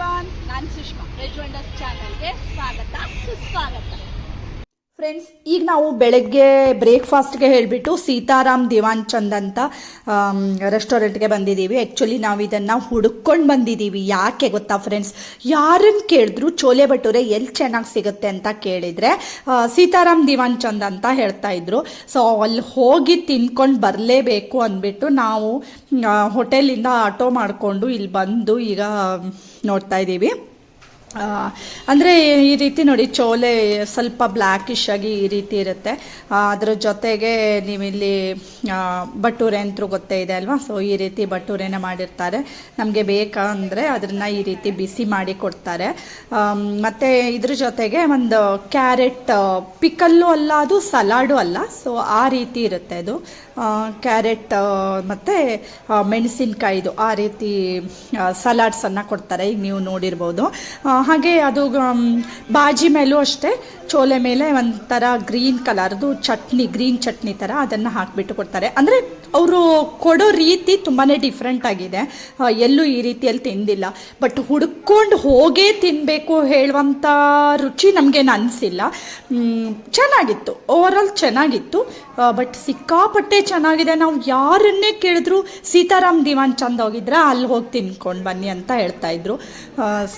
Everyone ನಾನು ಸುಷ್ಮಾ ರೆಜ್ವಂಡರ್ಸ್ ಚಾನಲ್ಗೆ ಸ್ವಾಗತ ಸುಸ್ವಾಗತ ಫ್ರೆಂಡ್ಸ್ ಈಗ ನಾವು ಬೆಳಗ್ಗೆ ಬ್ರೇಕ್ಫಾಸ್ಟ್ಗೆ ಹೇಳಿಬಿಟ್ಟು ಸೀತಾರಾಮ್, ದಿವಾನ್ ಚಂದ್ ಅಂತ ರೆಸ್ಟೋರೆಂಟ್ಗೆ ಬಂದಿದ್ದೀವಿ. ಆ್ಯಕ್ಚುಲಿ ನಾವು ಇದನ್ನು ಹುಡುಕೊಂಡು ಬಂದಿದ್ದೀವಿ. ಯಾಕೆ ಗೊತ್ತಾ ಫ್ರೆಂಡ್ಸ್ ಯಾರನ್ನು ಕೇಳಿದ್ರು ಚೋಲೆ ಭಟೂರೆ ಎಲ್ಲಿ ಚೆನ್ನಾಗಿ ಸಿಗುತ್ತೆ ಅಂತ ಕೇಳಿದರೆ ಸೀತಾರಾಮ್, ದಿವಾನ್ ಚಂದ್ ಅಂತ ಹೇಳ್ತಾ ಇದ್ರು. ಸೊ ಅಲ್ಲಿ ಹೋಗಿ ತಿನ್ಕೊಂಡು ಬರಲೇಬೇಕು ಅಂದ್ಬಿಟ್ಟು ನಾವು ಹೋಟೆಲಿಂದ ಆಟೋ ಮಾಡಿಕೊಂಡು ಇಲ್ಲಿ ಬಂದು ಈಗ ನೋಡ್ತಾ ಇದ್ದೀವಿ. ಅಂದ್ರೆ ಈ ರೀತಿ ನೋಡಿ, ಚೋಲೆ ಸ್ವಲ್ಪ ಬ್ಲ್ಯಾಕಿಶ್ ಆಗಿ ಈ ರೀತಿ ಇರುತ್ತೆ. ಅದರ ಜೊತೆಗೆ ನೀವಿಲ್ಲಿ ಬಟೂರೆ ಅಂತೂ ಗೊತ್ತೇ ಇದೆ ಅಲ್ವಾ? ಸೊ ಈ ರೀತಿ ಬಟೂರೆನ ಮಾಡಿರ್ತಾರೆ. ನಮಗೆ ಬೇಕಂದರೆ ಅದನ್ನು ಈ ರೀತಿ ಬಿಸಿ ಮಾಡಿ ಕೊಡ್ತಾರೆ. ಮತ್ತು ಇದ್ರ ಜೊತೆಗೆ ಒಂದು ಕ್ಯಾರೆಟ್ ಪಿಕಲ್ಲು ಅಲ್ಲ, ಅದು ಸಲಾಡು ಅಲ್ಲ. ಸೊ ಆ ರೀತಿ ಇರುತ್ತೆ ಅದು. ಕ್ಯಾರೆಟ್ ಮತ್ತು ಮೆಣಸಿನ್ಕಾಯಿದು, ಆ ರೀತಿ ಸಲಾಡ್ಸನ್ನು ಕೊಡ್ತಾರೆ. ಈಗ ನೀವು ನೋಡಿರ್ಬೋದು. ಹಾಗೆ ಅದು ಬಾಜಿ ಮೇಲೂ ಅಷ್ಟೇ ಚೋಲೆ ಮೇಲೆ ಒಂಥರ ಗ್ರೀನ್ ಕಲರ್ದು ಚಟ್ನಿ, ಗ್ರೀನ್ ಚಟ್ನಿ ಥರ ಅದನ್ನು ಹಾಕಿಬಿಟ್ಟು ಕೊಡ್ತಾರೆ. ಅಂದರೆ ಅವರು ಕೊಡೋ ರೀತಿ ತುಂಬಾ ಡಿಫ್ರೆಂಟ್ ಆಗಿದೆ. ಎಲ್ಲೂ ಈ ರೀತಿಯಲ್ಲಿ ತಿಂದಿಲ್ಲ. ಬಟ್ ಹುಡ್ಕೊಂಡು ಹೋಗೇ ತಿನ್ನಬೇಕು ಹೇಳುವಂಥ ರುಚಿ ನಮಗೇನು ಅನಿಸಿಲ್ಲ. ಚೆನ್ನಾಗಿತ್ತು. ಓವರಾಲ್ ಚೆನ್ನಾಗಿತ್ತು. ಬಟ್ ಸಿಕ್ಕಾಪಟ್ಟೆ ಚೆನ್ನಾಗಿದೆ. ನಾವು ಯಾರನ್ನೇ ಕೇಳಿದ್ರು ಸೀತಾರಾಮ್ ದಿವಾನ್ ಚಂದ ಹೋಗಿದ್ರೆ, ಅಲ್ಲಿ ಹೋಗಿ ತಿನ್ಕೊಂಡು ಬನ್ನಿ ಅಂತ ಹೇಳ್ತಾ ಇದ್ರು.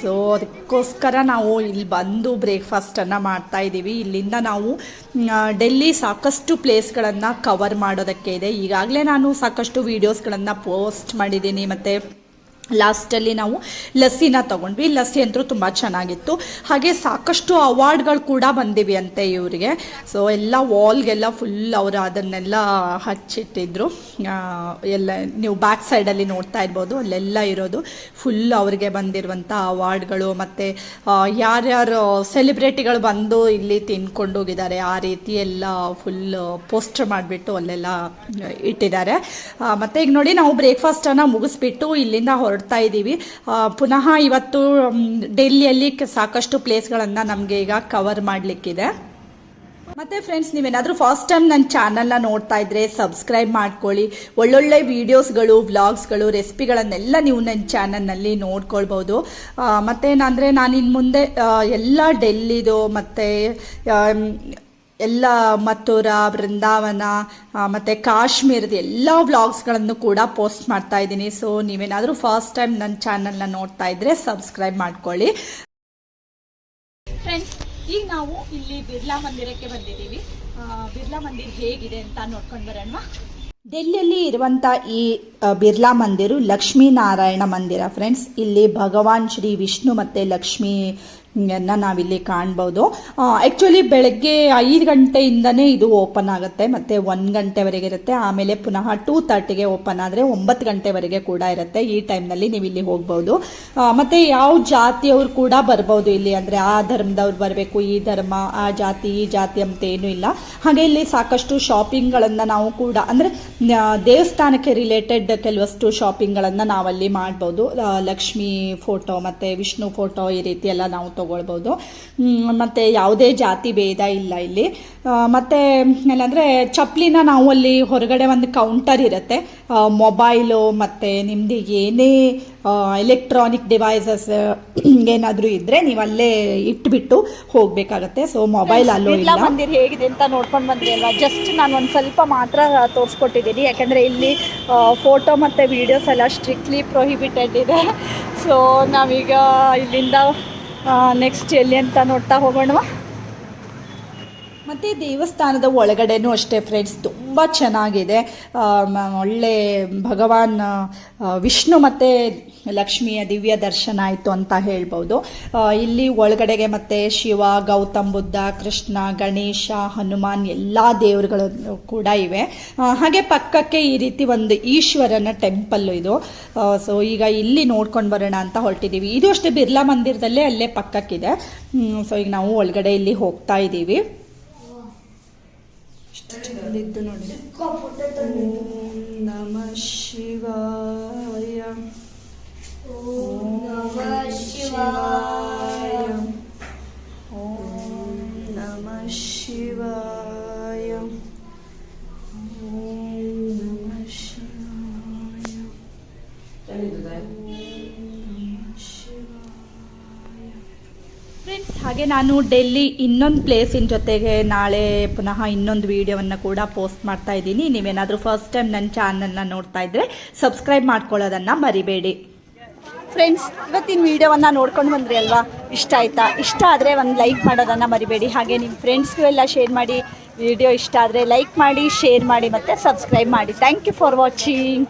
ಸೊ ಅದಕ್ಕೋಸ್ಕರ ನಾವು ಇಲ್ಲಿ ಬಂದು ಬ್ರೇಕ್ಫಾಸ್ಟನ್ನು ಮಾಡ್ತಾ ಇದ್ದೀವಿ. ಇಲ್ಲಿಂದ ನಾವು ಡೆಲ್ಲಿ ಸಾಕಷ್ಟು ಪ್ಲೇಸ್ಗಳನ್ನು ಕವರ್ ಮಾಡೋದಕ್ಕೆ ಇದೆ. ಈಗಾಗಲೇ ನಾನು ಸಾಕಷ್ಟು ವೀಡಿಯೋಸ್ಗಳನ್ನು ಪೋಸ್ಟ್ ಮಾಡಿದ್ದೀನಿ. ಮತ್ತು ಲಾಸ್ಟಲ್ಲಿ ನಾವು ಲಸ್ಸಿನ ತಗೊಂಡ್ವಿ. ಲಸ್ಸಿ ಅಂತೂ ತುಂಬ ಚೆನ್ನಾಗಿತ್ತು. ಹಾಗೆ ಸಾಕಷ್ಟು ಅವಾರ್ಡ್ಗಳು ಕೂಡ ಬಂದಿವೆ ಅಂತೆ ಇವರಿಗೆ. ಸೊ ಎಲ್ಲ ವಾಲ್ಗೆಲ್ಲ ಫುಲ್ ಅವರು ಅದನ್ನೆಲ್ಲ ಹಚ್ಚಿಟ್ಟಿದ್ರು. ಎಲ್ಲ ನೀವು ಬ್ಯಾಕ್ ಸೈಡಲ್ಲಿ ನೋಡ್ತಾ ಇರ್ಬೋದು. ಅಲ್ಲೆಲ್ಲ ಇರೋದು ಫುಲ್ ಅವ್ರಿಗೆ ಬಂದಿರುವಂಥ ಅವಾರ್ಡ್ಗಳು ಮತ್ತು ಯಾರ್ಯಾರು ಸೆಲೆಬ್ರಿಟಿಗಳು ಬಂದು ಇಲ್ಲಿ ತಿನ್ಕೊಂಡು ಹೋಗಿದ್ದಾರೆ, ಆ ರೀತಿ ಎಲ್ಲ ಫುಲ್ ಪೋಸ್ಟರ್ ಮಾಡಿಬಿಟ್ಟು ಅಲ್ಲೆಲ್ಲ ಇಟ್ಟಿದ್ದಾರೆ. ಮತ್ತು ಈಗ ನೋಡಿ ನಾವು ಬ್ರೇಕ್ಫಾಸ್ಟನ್ನು ಮುಗಿಸ್ಬಿಟ್ಟು ಇಲ್ಲಿಂದ ಹೊರಡ್ತಾ ಇದ್ದೀವಿ. ಆ, ಪುನಃ ಇವತ್ತು ಡೆಲ್ಲಿಯಲ್ಲಿ ಸಾಕಷ್ಟು ಪ್ಲೇಸ್ಗಳನ್ನು ನಮಗೆ ಈಗ ಕವರ್ ಮಾಡಲಿಕ್ಕಿದೆ. ಮತ್ತೆ ಫ್ರೆಂಡ್ಸ್ ನೀವೇನಾದರೂ ಫಸ್ಟ್ ಟೈಮ್ ನನ್ನ ಚಾನಲ್ನ ನೋಡ್ತಾ ಇದ್ರೆ ಸಬ್ಸ್ಕ್ರೈಬ್ ಮಾಡ್ಕೊಳ್ಳಿ. ಒಳ್ಳೊಳ್ಳೆ ವೀಡಿಯೋಸ್ಗಳು ವ್ಲಾಗ್ಸ್ಗಳು ರೆಸಿಪಿಗಳನ್ನೆಲ್ಲ ನೀವು ನನ್ನ ಚಾನಲ್ನಲ್ಲಿ ನೋಡ್ಕೊಳ್ಬೋದು. ಮತ್ತೇನಂದರೆ ನಾನು ಇನ್ನು ಮುಂದೆ ಎಲ್ಲ ಡೆಲ್ಲಿದು ಮತ್ತು ಎಲ್ಲ ಮಥುರ ಬೃಂದಾವನ ಮತ್ತು ಕಾಶ್ಮೀರದ ಎಲ್ಲ ವ್ಲಾಗ್ಸ್ಗಳನ್ನು ಕೂಡ ಪೋಸ್ಟ್ ಮಾಡ್ತಾ ಇದ್ದೀನಿ. ಸೊ ನೀವೇನಾದರೂ ಫಸ್ಟ್ ಟೈಮ್ ನನ್ನ ಚಾನಲ್ನ ನೋಡ್ತಾ ಇದ್ರೆ ಸಬ್ಸ್ಕ್ರೈಬ್ ಮಾಡ್ಕೊಳ್ಳಿ. ಫ್ರೆಂಡ್ಸ್ ಈಗ ನಾವು ಇಲ್ಲಿ ಬಿರ್ಲಾ ಮಂದಿರಕ್ಕೆ ಬಂದಿದ್ದೀವಿ. ಬಿರ್ಲಾ ಮಂದಿರ ಹೇಗಿದೆ ಅಂತ ನೋಡ್ಕೊಂಡು ಬರೋಣ ಡೆಲ್ಲಿಯಲ್ಲಿ ಇರುವಂಥ ಈ ಬಿರ್ಲಾ ಮಂದಿರು ಲಕ್ಷ್ಮೀನಾರಾಯಣ ಮಂದಿರ. ಫ್ರೆಂಡ್ಸ್ ಇಲ್ಲಿ ಭಗವಾನ್ ಶ್ರೀ ವಿಷ್ಣು ಮತ್ತು ಲಕ್ಷ್ಮೀ ನಾವಿಲ್ಲಿ ಕಾಣ್ಬೋದು. ಆ್ಯಕ್ಚುಲಿ ಬೆಳಗ್ಗೆ ಐದು ಗಂಟೆಯಿಂದನೇ ಇದು ಓಪನ್ ಆಗುತ್ತೆ, ಮತ್ತೆ ಒಂದು ಗಂಟೆವರೆಗೆ ಇರುತ್ತೆ. ಆಮೇಲೆ ಪುನಃ ಟೂ ತರ್ಟಿಗೆ ಓಪನ್ ಆದರೆ ಒಂಬತ್ತು ಗಂಟೆವರೆಗೆ ಕೂಡ ಇರುತ್ತೆ. ಈ ಟೈಮ್ನಲ್ಲಿ ನೀವು ಇಲ್ಲಿ ಹೋಗ್ಬೋದು. ಮತ್ತೆ ಯಾವ ಜಾತಿಯವರು ಕೂಡ ಬರ್ಬೋದು ಇಲ್ಲಿ. ಅಂದರೆ ಆ ಧರ್ಮದವ್ರು ಬರಬೇಕು, ಈ ಧರ್ಮ, ಆ ಜಾತಿ, ಈ ಜಾತಿ ಅಂತ ಏನೂ ಇಲ್ಲ. ಹಾಗೆ ಇಲ್ಲಿ ಸಾಕಷ್ಟು ಶಾಪಿಂಗ್ಗಳನ್ನು ನಾವು ಕೂಡ, ಅಂದರೆ ದೇವಸ್ಥಾನಕ್ಕೆ ರಿಲೇಟೆಡ್ ಕೆಲವಷ್ಟು ಶಾಪಿಂಗ್ಗಳನ್ನು ನಾವಲ್ಲಿ ಮಾಡ್ಬೋದು. ಲಕ್ಷ್ಮಿ ಫೋಟೋ ಮತ್ತು ವಿಷ್ಣು ಫೋಟೋ ಈ ರೀತಿ ಎಲ್ಲ ನಾವು ತಗೊಳ್ಬೋದು ಮತ್ತೆ ಯಾವುದೇ ಜಾತಿ ಭೇದ ಇಲ್ಲ ಇಲ್ಲಿ. ಮತ್ತು ಏನಂದರೆ ಚಪ್ಪಲಿನ ನಾವು ಅಲ್ಲಿ ಹೊರಗಡೆ ಒಂದು ಕೌಂಟರ್ ಇರುತ್ತೆ. ಮೊಬೈಲು ಮತ್ತು ನಿಮ್ದು ಏನೇ ಎಲೆಕ್ಟ್ರಾನಿಕ್ ಡಿವೈಸಸ್ ಏನಾದರೂ ಇದ್ದರೆ ನೀವು ಅಲ್ಲೇ ಇಟ್ಬಿಟ್ಟು ಹೋಗಬೇಕಾಗತ್ತೆ. ಸೊ ಮೊಬೈಲ್ ಅಲ್ಲೋ ಇಲ್ಲ. ಮಂದಿರ ಹೇಗಿದೆ ಅಂತ ನೋಡ್ಕೊಂಡು ಬಂದ್ರಿ ಅಲ್ವಾ ಜಸ್ಟ್ ನಾನು ಒಂದು ಸ್ವಲ್ಪ ಮಾತ್ರ ತೋರಿಸ್ಕೊಟ್ಟಿದ್ದೀನಿ. ಯಾಕಂದ್ರೆ ಇಲ್ಲಿ ಫೋಟೋ ಮತ್ತು ವಿಡಿಯೋಸ್ ಎಲ್ಲ ಸ್ಟ್ರಿಕ್ಟ್ಲಿ ಪ್ರೊಹಿಬಿಟೆಡ್ ಇದೆ. ಸೊ ನಾವೀಗ ಇಲ್ಲಿಂದ ನೆಕ್ಸ್ಟ್ ಎಲ್ಲಿ ಅಂತ ನೋಡ್ತಾ ಹೋಗೋಣವಾ? ಮತ್ತು ದೇವಸ್ಥಾನದ ಒಳಗಡೆನೂ ಅಷ್ಟೇ ಫ್ರೆಂಡ್ಸ್ ತುಂಬ ಚೆನ್ನಾಗಿದೆ. ಒಳ್ಳೆ ಭಗವಾನ್ ವಿಷ್ಣು ಮತ್ತು ಲಕ್ಷ್ಮಿಯ ದಿವ್ಯ ದರ್ಶನ ಆಯಿತು ಅಂತ ಹೇಳ್ಬೋದು. ಇಲ್ಲಿ ಒಳಗಡೆಗೆ ಮತ್ತು ಶಿವ, ಗೌತಮ್ ಬುದ್ಧ, ಕೃಷ್ಣ, ಗಣೇಶ, ಹನುಮಾನ್ ಎಲ್ಲ ದೇವರುಗಳು ಕೂಡ ಇವೆ. ಹಾಗೆ ಪಕ್ಕಕ್ಕೆ ಈ ರೀತಿ ಒಂದು ಈಶ್ವರನ ಟೆಂಪಲ್ಲು ಇದು. ಸೊ ಈಗ ಇಲ್ಲಿ ನೋಡ್ಕೊಂಡು ಬರೋಣ ಅಂತ ಹೊರಟಿದ್ದೀವಿ ಇದು ಅಷ್ಟೇ ಬಿರ್ಲಾ ಮಂದಿರದಲ್ಲೇ ಅಲ್ಲೇ ಪಕ್ಕಕ್ಕಿದೆ. ಸೊ ಈಗ ನಾವು ಒಳಗಡೆ ಇಲ್ಲಿ ಹೋಗ್ತಾ ಇದ್ದೀವಿ. ಚಂದಿದ್ದು ನೋಡಿ. ಓಂ ನಮ ಶಿವಾಯ. ಓಂ ಫ್ರೆಂಡ್ಸ್ ಹಾಗೆ ನಾನು ಡೆಲ್ಲಿ ಇನ್ನೊಂದು ಪ್ಲೇಸಿನ ಜೊತೆಗೆ ನಾಳೆ ಪುನಃ ಇನ್ನೊಂದು ವಿಡಿಯೋವನ್ನು ಕೂಡ ಪೋಸ್ಟ್ ಮಾಡ್ತಾ ಇದ್ದೀನಿ. ನೀವೇನಾದರೂ ಫಸ್ಟ್ ಟೈಮ್ ನನ್ನ ಚಾನಲ್ನ ನೋಡ್ತಾ ಇದ್ದರೆ ಸಬ್ಸ್ಕ್ರೈಬ್ ಮಾಡ್ಕೊಳ್ಳೋದನ್ನು ಮರಿಬೇಡಿ. ಫ್ರೆಂಡ್ಸ್ ಇವತ್ತಿನ ವಿಡಿಯೋವನ್ನು ನೋಡ್ಕೊಂಡು ಬಂದ್ರಿ ಅಲ್ವಾ? ಇಷ್ಟ ಆಯ್ತಾ? ಇಷ್ಟ ಆದರೆ ಒಂದು ಲೈಕ್ ಮಾಡೋದನ್ನು ಮರಿಬೇಡಿ. ಹಾಗೆ ನಿಮ್ಮ ಫ್ರೆಂಡ್ಸ್ಗೂ ಎಲ್ಲ ಶೇರ್ ಮಾಡಿ. ವಿಡಿಯೋ ಇಷ್ಟ ಆದರೆ ಲೈಕ್ ಮಾಡಿ ಶೇರ್ ಮಾಡಿ ಮತ್ತು ಸಬ್ಸ್ಕ್ರೈಬ್ ಮಾಡಿ. Thank you for watching